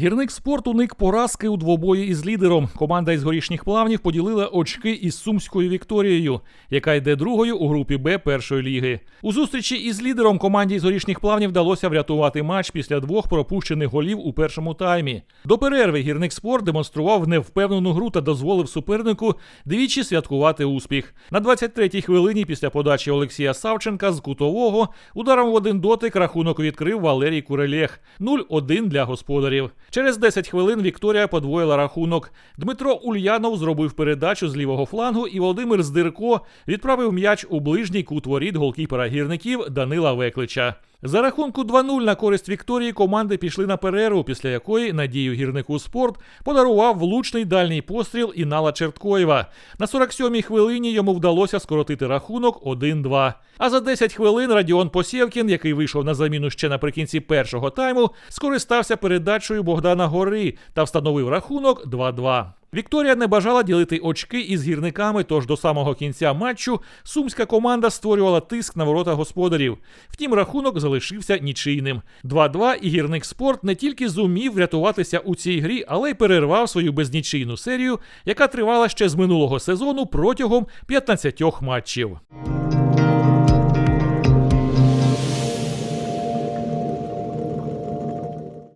Гірник спорт уник поразки у двобої із лідером. Команда із горішніх плавнів поділила очки із сумською Вікторією, яка йде другою у групі Б першої ліги. У зустрічі із лідером команді із горішніх плавнів вдалося врятувати матч після двох пропущених голів у першому таймі. До перерви гірник спорт демонстрував невпевнену гру та дозволив супернику двічі святкувати успіх. На 23-й хвилині після подачі Олексія Савченка з кутового ударом в один дотик рахунок відкрив Валерій Курелєх 0-1 для господарів. Через 10 хвилин Вікторія подвоїла рахунок. Дмитро Ульянов зробив передачу з лівого флангу, і Володимир Здирко відправив м'яч у ближній кут воріт голкіпера гірників Данила Веклича. За рахунку 2-0 на користь Вікторії команди пішли на перерву, після якої надію гірнику спорт подарував влучний дальній постріл Інала Черткоєва. На 47-й хвилині йому вдалося скоротити рахунок 1-2. А за 10 хвилин Радіон Посєвкін, який вийшов на заміну ще наприкінці першого тайму, скористався передачею Богдана Гори та встановив рахунок 2-2. Вікторія не бажала ділити очки із гірниками, тож до самого кінця матчу сумська команда створювала тиск на ворота господарів. Втім, рахунок залишився нічийним. 2-2 і гірник спорт не тільки зумів врятуватися у цій грі, але й перервав свою безнічийну серію, яка тривала ще з минулого сезону протягом 15 матчів.